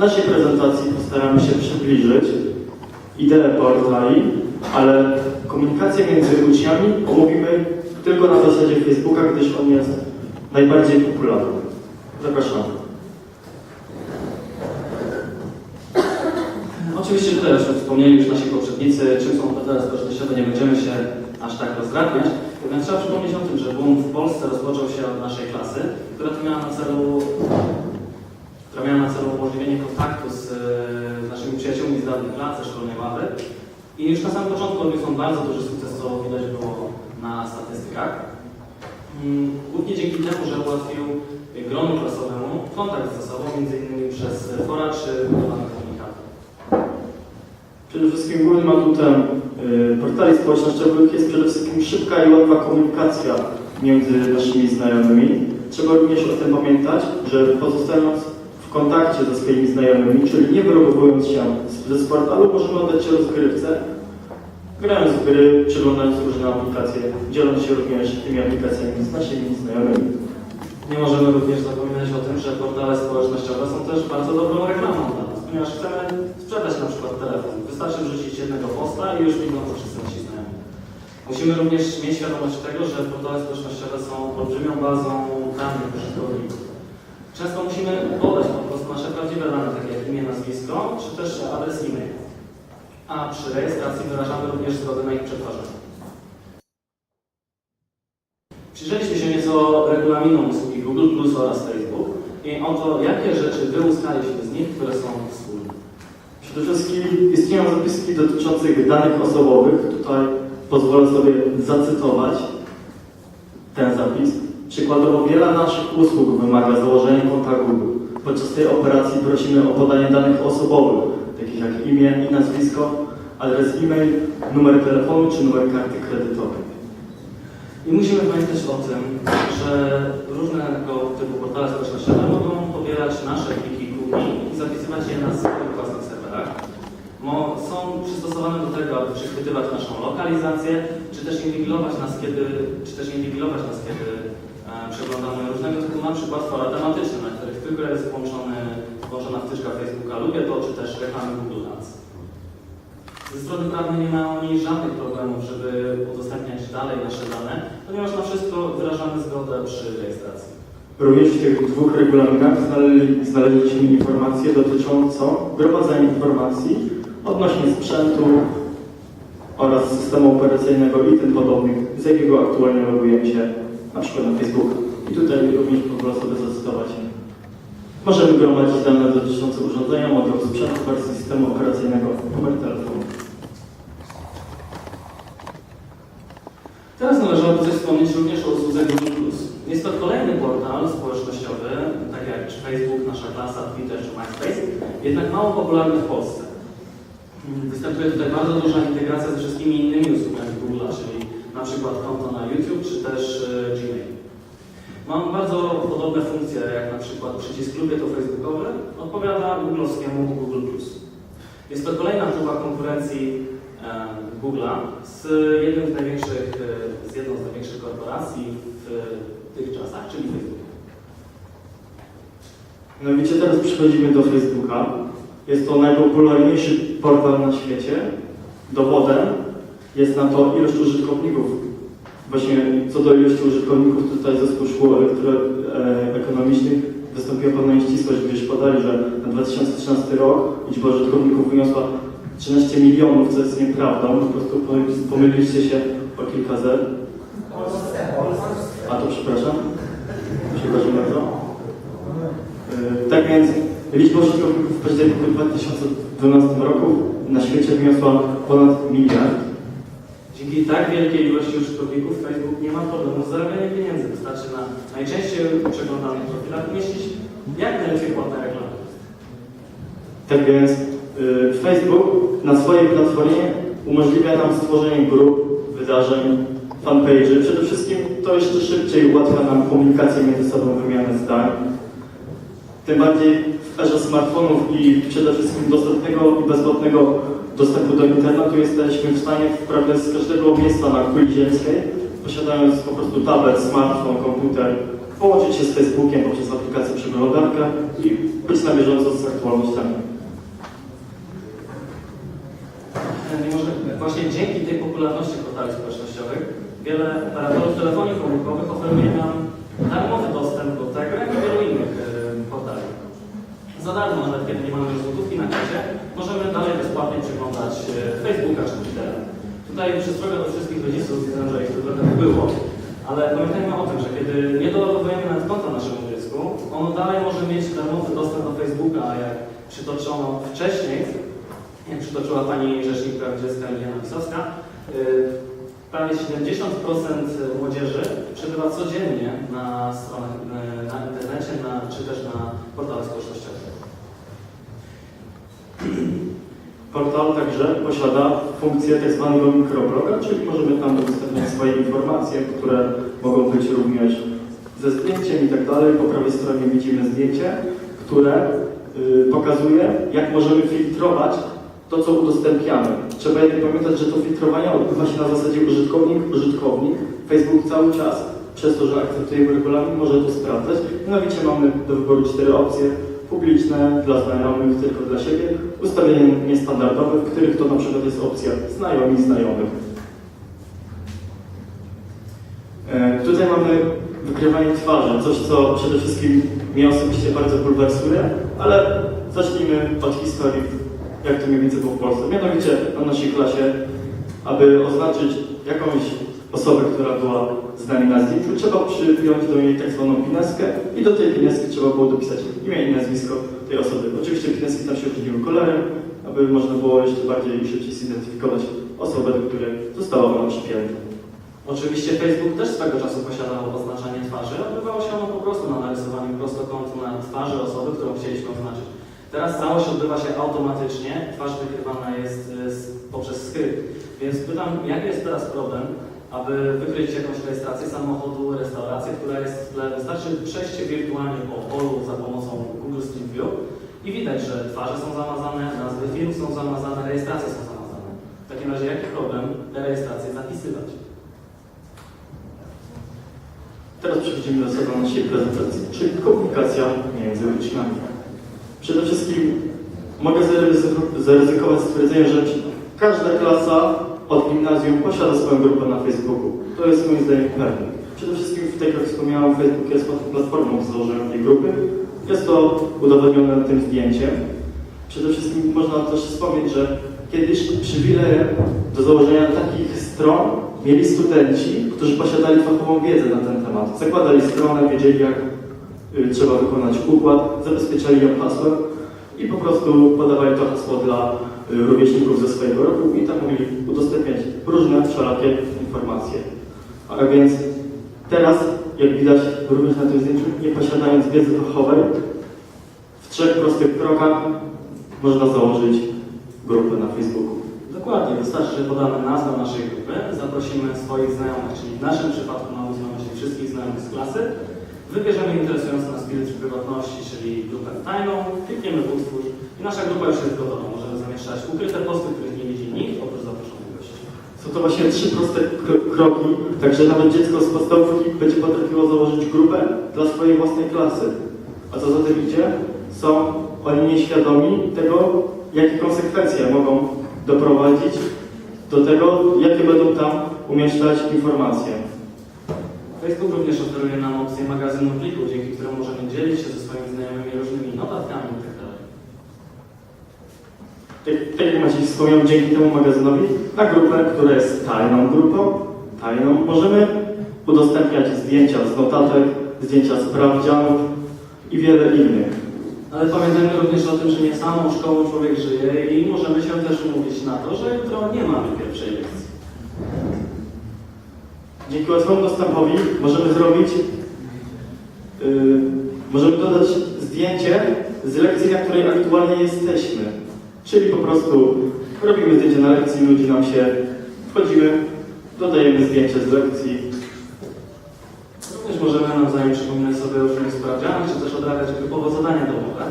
naszej prezentacji postaramy się przybliżyć ideę portali, ale komunikację między uczniami omówimy tylko na zasadzie Facebooka, gdyż on jest najbardziej popularny. Zapraszamy. Oczywiście tutaj już wspomnieli już nasi poprzednicy, czym są portale społecznościowe, nie będziemy się aż tak rozdrabniać. Jednak trzeba przypomnieć o tym, że boom w Polsce rozpoczął się od naszej klasy, która to miała na celu, która miała na celu umożliwienie kontaktu z e, naszymi przyjaciółmi z lat, ze szkolnej ławy. I już na samym początku odniósł on bardzo duży sukces, co widać było na statystykach. Mm, Głównie dzięki temu, że ułatwił gronu klasowemu kontakt ze sobą, innymi przez fora czy budowane komunikaty. Przede wszystkim głównym atutem y, portali społecznościowych jest przede wszystkim szybka i łatwa komunikacja między naszymi znajomymi. Trzeba również o tym pamiętać, że pozostając w kontakcie ze swoimi znajomymi, czyli nie wylogowując się z, z portalu, możemy oddać się rozgrywce, grając w gry, przeglądając różne aplikacje, dzieląc się również tymi aplikacjami z naszymi znajomymi. Nie możemy również zapominać o tym, że portale społecznościowe są też bardzo dobrą reklamą dla nas, ponieważ chcemy sprzedać na przykład telefon. Wystarczy wrzucić jednego posta i już widzą to wszyscy nasi znajomi. Musimy również mieć świadomość tego, że portale społecznościowe są olbrzymią bazą danych użytkowników. Często musimy podać po prostu nasze prawdziwe dane, takie jak imię, nazwisko, czy też adres e-mail. A przy rejestracji wyrażamy również zgodę na ich przetwarzanie. Przyjrzeliśmy się nieco regulaminom usługi Google Plus oraz Facebook i oto jakie rzeczy wyłuskaliśmy z nich, które są wspólne. Przede wszystkim istnieją zapiski dotyczących danych osobowych. Tutaj pozwolę sobie zacytować ten zapis. Przykładowo wiele naszych usług wymaga założenia konta Google. Podczas tej operacji prosimy o podanie danych osobowych, takich jak imię i nazwisko, adres e-mail, numer telefonu czy numer karty kredytowej. I musimy pamiętać o tym, że różnego typu portale społecznościowe mogą pobierać nasze pliki Google i zapisywać je na swoich własnych serwerach. Są przystosowane do tego, aby przechwytywać naszą lokalizację, czy też inwigilować nas, kiedy, czy też inwigilować nas, kiedy przeglądamy różnego typu na przykład fora tematyczne, na których tylko jest włączony, włączona wtyczka Facebooka Lubię to, czy też reklamy Google Ads. Ze strony prawnej nie ma oni żadnych problemów, żeby udostępniać dalej nasze dane, ponieważ na wszystko wyrażamy zgodę przy rejestracji. Również w tych dwóch regulaminach znaleźli- znaleźliśmy informacje dotyczącą gromadzenia informacji odnośnie sprzętu oraz systemu operacyjnego i tym podobnych, z jakiego aktualnie logujemy się na przykład na Facebooku. I tutaj również pozwolę sobie zacytować. Możemy gromadzić dane dotyczące urządzenia, modelu sprzętu oraz systemu operacyjnego, numer telefonu. Teraz należałoby coś wspomnieć również o usłudze Google+. Jest to kolejny portal społecznościowy, tak jak Facebook, Nasza Klasa, Twitter czy MySpace, jednak mało popularny w Polsce. Występuje tutaj bardzo duża integracja ze wszystkimi innymi usługami Google'a, czyli na przykład konto na YouTube czy też e, Gmail. Mam bardzo podobne funkcje, jak na przykład przycisk lubię to facebookowy, odpowiada googlowskiemu Google+. Jest to kolejna próba konkurencji Google'a z jednym z największych, e, z jedną z największych korporacji w tych czasach, czyli Facebook. No wiecie, teraz przechodzimy do Facebooka. Jest to najpopularniejszy portal na świecie. Dowodem jest na to ilość użytkowników. Właśnie co do ilości użytkowników, tutaj zespół szkół elektroekonomicznych wystąpiła pewna nieścisłość, gdyż podali, że na 2013 rok liczba użytkowników wyniosła 13 milionów, co jest nieprawdą. Po prostu pomy- pomyliliście się o kilka zer. A to przepraszam. Przepraszam bardzo. Yy, Tak więc liczba użytkowników w październiku 2012 roku na świecie wyniosła ponad miliard. Dzięki tak wielkiej ilości użytkowników Facebook nie ma problemu z zarabianiem pieniędzy. Wystarczy na najczęściej przeglądanych profilach umieścić jak najlepiej płatne reklamy. Tak więc yy, Facebook na swojej platformie umożliwia nam stworzenie grup, wydarzeń, fanpage'y. Przede wszystkim to jeszcze szybciej ułatwia nam komunikację między sobą, wymianę zdań. tym bardziej w erze smartfonów i przede wszystkim dostępnego i bezpłatnego dostępu do internetu jesteśmy w stanie prawie z każdego miejsca na kuli ziemskiej, posiadając po prostu tablet, smartfon, komputer, połączyć się z Facebookiem poprzez aplikację przeglądarkę i być na bieżąco z aktualnościami. Właśnie dzięki tej popularności portali społecznościowych wiele operatorów telefonii komórkowych oferuje nam darmowy dostęp do tego, jak i wielu innych portali. Za darmo, nawet kiedy nie mamy złotówki na koncie, możemy dalej bezpłatnie przeglądać e, Facebooka czy Twittera. Tutaj przestroga do wszystkich rodziców, widzę, że ich trochę było, ale pamiętajmy o tym, że kiedy nie doładowujemy nawet konta naszemu dziecku, ono dalej może mieć darmowy dostęp do Facebooka, a jak przytoczono wcześniej, jak przytoczyła Pani Rzecznik Praw Dziecka Lidia Wisowska, yy, prawie 70% młodzieży przebywa codziennie na stronach, yy, na internecie, na, czy też na portalach społecznościowych. Portal także posiada funkcję tak zwanego mikrobloga, czyli możemy tam udostępniać swoje informacje, które mogą być również ze zdjęciem i tak dalej. Po prawej stronie widzimy zdjęcie, które y, pokazuje, jak możemy filtrować to, co udostępniamy. Trzeba jednak pamiętać, że to filtrowanie odbywa się na zasadzie użytkownik, użytkownik. Facebook cały czas, przez to, że akceptujemy regulamin, może to sprawdzać. Mianowicie mamy do wyboru cztery opcje. Publiczne, dla znajomych, tylko dla siebie. Ustawienie niestandardowe, w których to na przykład jest opcja znajomi znajomych. E, Tutaj mamy wykrywanie twarzy, coś co przede wszystkim mnie osobiście bardzo bulwersuje, ale zacznijmy od historii, jak to mniej więcej było w Polsce. Mianowicie na naszej klasie, aby oznaczyć jakąś osobę, która była na zdjęciu, trzeba przypiąć do niej tak zwaną pineskę i do tej pineski trzeba było dopisać imię i nazwisko tej osoby. Oczywiście pineski tam się różniły kolorem, aby można było jeszcze bardziej szybciej zidentyfikować osobę, do której została ona przypięta. Oczywiście Facebook też swego czasu posiadał oznaczanie twarzy. Odbywało się ono po prostu na narysowaniu prostokątu na twarzy osoby, którą chcieliśmy oznaczyć. Teraz całość odbywa się automatycznie, twarz wykrywana jest e, poprzez skrypt. Więc pytam, jaki jest teraz problem, aby wykryć jakąś rejestrację samochodu, restaurację, która jest w tle. Wystarczy przejście wirtualnie po polu za pomocą Google Street View i widać, że twarze są zamazane, nazwy firm są zamazane, rejestracje są zamazane. W takim razie jaki problem te rejestracje zapisywać? Teraz przechodzimy do sedna naszej prezentacji, czyli komunikacja między uczniami. Przede wszystkim mogę zaryzyko- zaryzykować stwierdzenie, że każda klasa od gimnazjum posiada swoją grupę na Facebooku. To jest moim zdaniem pewne. Przede wszystkim, tak jak wspomniałem, Facebook jest platformą założenia tej grupy. Jest to udowodnione tym zdjęciem. Przede wszystkim można też wspomnieć, że kiedyś przywilejem do założenia takich stron mieli studenci, którzy posiadali fachową wiedzę na ten temat. Zakładali stronę, wiedzieli jak y, trzeba wykonać układ, zabezpieczali ją hasłem i po prostu podawali to hasło dla rówieśników ze swojego roku i tam mogli udostępniać różne wszelakie informacje. A więc teraz, jak widać również na tym zdjęciu, nie posiadając wiedzy fachowej, w trzech prostych krokach można założyć grupę na Facebooku. Dokładnie, wystarczy, że podamy nazwę naszej grupy, zaprosimy swoich znajomych, czyli w naszym przypadku mamy na myśli wszystkich znajomych z klasy, wybierzemy interesujący nas filtr prywatności, czyli grupę tajną, klikniemy w utwórz i nasza grupa już jest gotowa. Zamieszczać ukryte posty, których nie widzi nikt, oprócz zaproszonych gości. Są to właśnie trzy proste kro- kroki, także nawet dziecko z podstawówki będzie potrafiło założyć grupę dla swojej własnej klasy. A co za tym idzie? Są oni nieświadomi tego, jakie konsekwencje mogą doprowadzić do tego, jakie będą tam umieszczać informacje. Facebook również oferuje nam opcję magazynu pliku, dzięki któremu możemy dzielić się ze swoimi znajomymi różnymi Tak, jak Maciej wspomniał, dzięki temu magazynowi na grupę, która jest tajną grupą, tajną, możemy udostępniać zdjęcia z notatek, zdjęcia sprawdzianów i wiele innych. Ale pamiętajmy również o tym, że nie samą szkołą człowiek żyje i możemy się też umówić na to, że jutro nie mamy pierwszej lekcji. Dzięki łatwemu dostępowi możemy zrobić, yy, możemy dodać zdjęcie z lekcji, na której aktualnie jesteśmy. Czyli po prostu robimy zdjęcie na lekcji, nudzi nam się, wchodzimy, dodajemy zdjęcie z lekcji. Również możemy nawzajem przypominać sobie o różnych sprawdzianach, czy też odrabiać grupowo zadania domowe.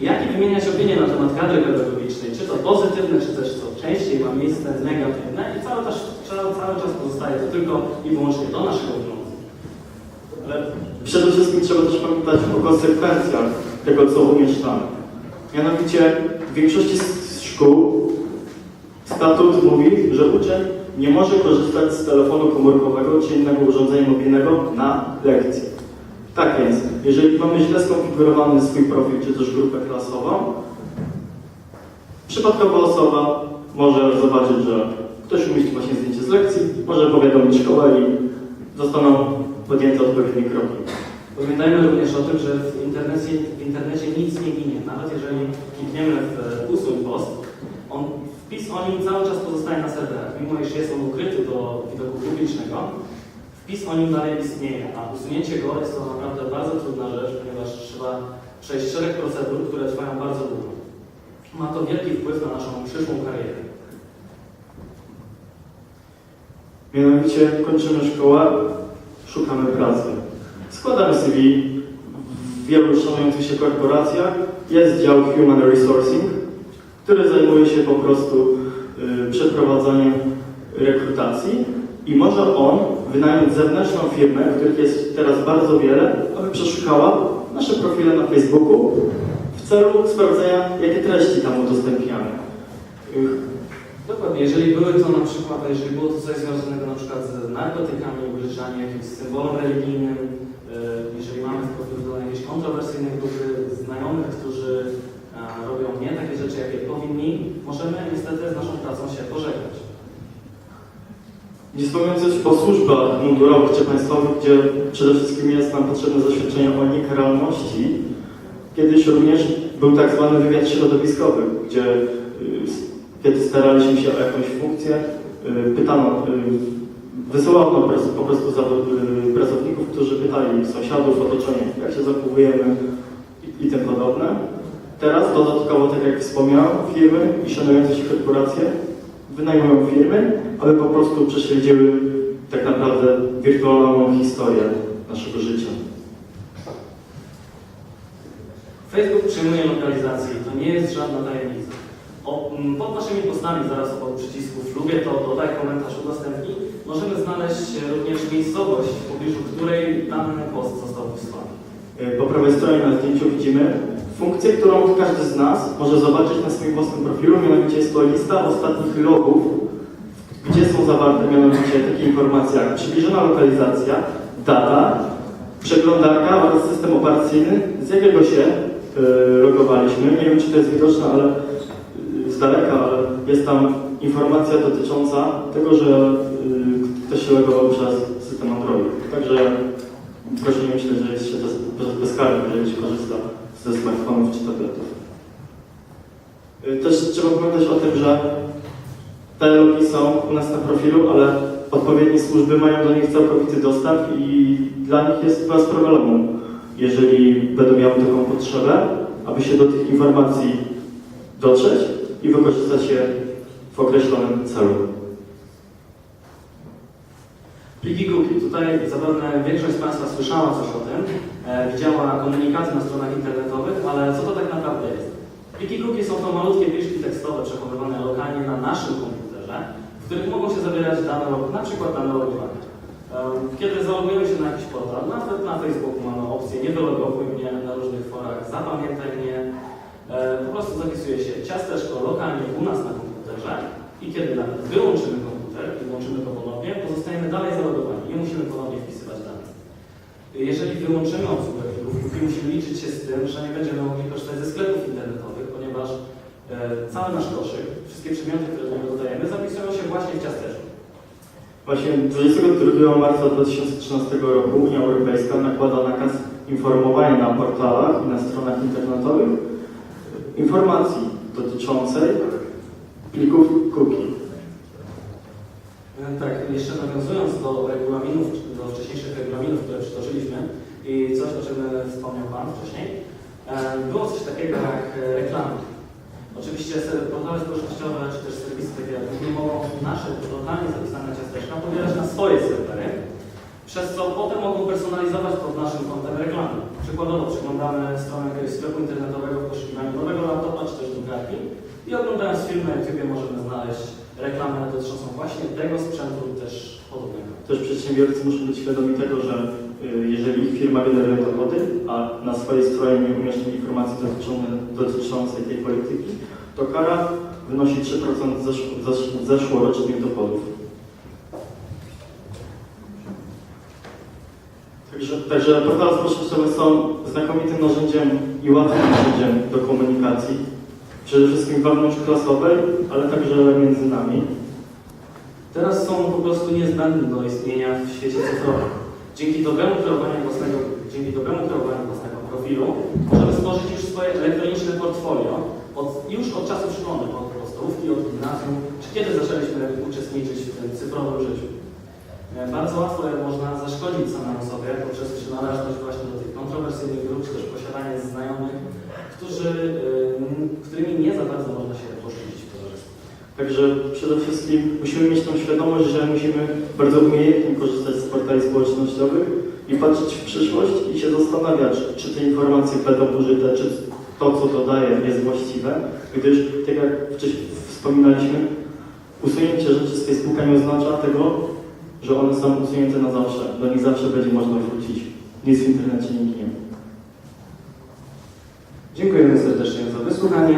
Jak i wymieniać opinie na temat kadry pedagogicznej, czy to pozytywne, czy też co częściej ma miejsce negatywne i cały czas, cały, cały czas pozostaje to tylko i wyłącznie do naszego wglądu. Ale przede wszystkim trzeba też pamiętać o konsekwencjach tego, co umieszczamy. Mianowicie większości szkół statut mówi, że uczeń nie może korzystać z telefonu komórkowego czy innego urządzenia mobilnego na lekcji. Tak więc, jeżeli mamy źle skonfigurowany swój profil czy też grupę klasową, przypadkowa osoba może zobaczyć, że ktoś umieścił właśnie zdjęcie z lekcji, może powiadomić szkołę i zostaną podjęte odpowiednie kroki. Pamiętajmy również o tym, że w internecie, w internecie nic nie ginie. Nawet jeżeli klikniemy w e, usuń post, on, wpis o nim cały czas pozostaje na serwerach. Mimo iż jest on ukryty do widoku publicznego, wpis o nim dalej istnieje, a usunięcie go jest to naprawdę bardzo trudna rzecz, ponieważ trzeba przejść szereg procedur, które trwają bardzo długo. Ma to wielki wpływ na naszą przyszłą karierę. Mianowicie kończymy szkołę, szukamy pracy. Składamy CV w wielu szanujących się korporacjach. Jest dział Human Resourcing, który zajmuje się po prostu y, przeprowadzaniem rekrutacji i może on wynająć zewnętrzną firmę, których jest teraz bardzo wiele, aby przeszukała nasze profile na Facebooku w celu sprawdzenia, jakie treści tam udostępniamy. Y, Dokładnie, jeżeli były to na przykład, jeżeli było to coś związanego na przykład z narkotykami, ubliżaniem jakimś symbolom religijnym, jeżeli mamy profilu jakieś kontrowersyjne grupy znajomych, którzy e, robią nie takie rzeczy, jakie powinni, możemy niestety z naszą pracą się pożegnać. Nie wspominając już o służbach mundurowych czy państwowych, gdzie przede wszystkim jest nam potrzebne zaświadczenie o niekaralności. Kiedyś również był tak zwany wywiad środowiskowy, gdzie y, kiedy staraliśmy się o jakąś funkcję, y, pytano, wysyłano po prostu, po prostu y, pracowników, którzy pytali sąsiadów, otoczenia, jak się zachowujemy i, i tym podobne. Teraz dodatkowo, tak jak wspomniałem, firmy i szanujące się korporacje wynajmują firmy, aby po prostu prześledziły tak naprawdę wirtualną historię naszego życia. Facebook przyjmuje lokalizację to nie jest żadna tajemnica. O, m, pod naszymi postami, zaraz obok przycisków lubię to, dodaj komentarz, udostępnij, możemy znaleźć również miejscowość, w pobliżu której dany post został wysłany. Y, Po prawej stronie na zdjęciu widzimy funkcję, którą każdy z nas może zobaczyć na swoim własnym profilu, mianowicie jest to lista ostatnich logów, gdzie są zawarte mianowicie takie informacje jak przybliżona lokalizacja, data, przeglądarka oraz system operacyjny, z jakiego się y, logowaliśmy. Nie wiem, czy to jest widoczne, ale z daleka, ale jest tam informacja dotycząca tego, że y, ktoś się logował przez system Android. Także proszę nie myśleć, że jest się bez, bez, bezkarny, jeżeli się korzysta ze smartfonów czy tabletów. Y, Też trzeba pamiętać o tym, że te logi są u nas na profilu, ale odpowiednie służby mają do nich całkowity dostęp i dla nich jest bez problemu, jeżeli będą miały taką potrzebę, aby się do tych informacji dotrzeć i wykorzystać je w określonym celu. Pliki cookie. Tutaj zapewne większość z Państwa słyszała coś o tym, e, widziała komunikaty na stronach internetowych, ale co to tak naprawdę jest? Pliki cookie są to malutkie pliczki tekstowe przechowywane lokalnie na naszym komputerze, w których mogą się zawierać dane, na przykład dane logowania. E, Kiedy zalogujemy się na jakiś portal, nawet na Facebooku mamy opcję nie wylogowuj mnie na różnych forach, zapamiętaj mnie, po prostu zapisuje się ciasteczko lokalnie u nas na komputerze i kiedy nawet wyłączymy komputer i włączymy go ponownie, pozostajemy dalej zalogowani. Nie musimy ponownie wpisywać danych. Jeżeli wyłączymy obsługę plików, musimy liczyć się z tym, że nie będziemy mogli korzystać ze sklepów internetowych, ponieważ e, cały nasz koszyk, wszystkie przedmioty, które do niego dodajemy, zapisują się właśnie w ciasteczku. Właśnie 22 marca 2013 roku Unia Europejska nakłada nakaz informowania na portalach i na stronach internetowych informacji dotyczącej plików cookie. Tak, jeszcze nawiązując do regulaminów, do wcześniejszych regulaminów, które przytoczyliśmy i coś, o czym wspomniał Pan wcześniej, e, było coś takiego jak e, reklamy. Oczywiście se- portale społecznościowe czy też serwisy takie jak Google mogą nasze lokalnie zapisane ciasteczka pobierać na swoje serwery, przez co potem mogą personalizować pod naszym kontem reklamy. Przykładowo przeglądamy stronę jakiegoś sklepu internetowego w poszukiwaniu nowego laptopa czy też drukarki i na YouTube możemy znaleźć reklamę dotyczącą właśnie tego sprzętu lub też podobnego. Też przedsiębiorcy muszą być świadomi tego, że y, jeżeli ich firma generuje dochody, a na swojej stronie nie umieszczą informacji dotyczące- dotyczącej tej polityki, to kara wynosi 3% zesz- zesz- zeszłorocznych dochodów. Także, także portale społecznościowe są znakomitym narzędziem i łatwym narzędziem do komunikacji, przede wszystkim wewnątrzklasowej, ale także między nami. Teraz są po prostu niezbędne do istnienia w świecie cyfrowym. Dzięki dobremu kreowaniu własnego, dzięki dobremu kreowaniu własnego profilu możemy stworzyć już swoje elektroniczne portfolio od, już od czasów szkolnych, od podstawówki, od gimnazjum, czy kiedy zaczęliśmy uczestniczyć w tym cyfrowym życiu. E, Bardzo łatwo można zaszkodzić samemu sobie poprzez przynależność właśnie do tych kontrowersyjnych grup, czy też posiadanie znajomych, którzy, którymi nie za bardzo można się poszczycić w towarzystwie. Także przede wszystkim musimy mieć tą świadomość, że musimy bardzo umiejętnie korzystać z portali społecznościowych i patrzeć w przyszłość i się zastanawiać, czy te informacje będą użyte, czy to, co dodaję, jest właściwe, gdyż, tak jak wcześniej wspominaliśmy, usunięcie rzeczy z Facebooka nie oznacza tego, że one są usunięte na zawsze. Do nich zawsze będzie można wrócić. Nic w internecie nie ginie. Dziękujemy serdecznie wysłuchanie.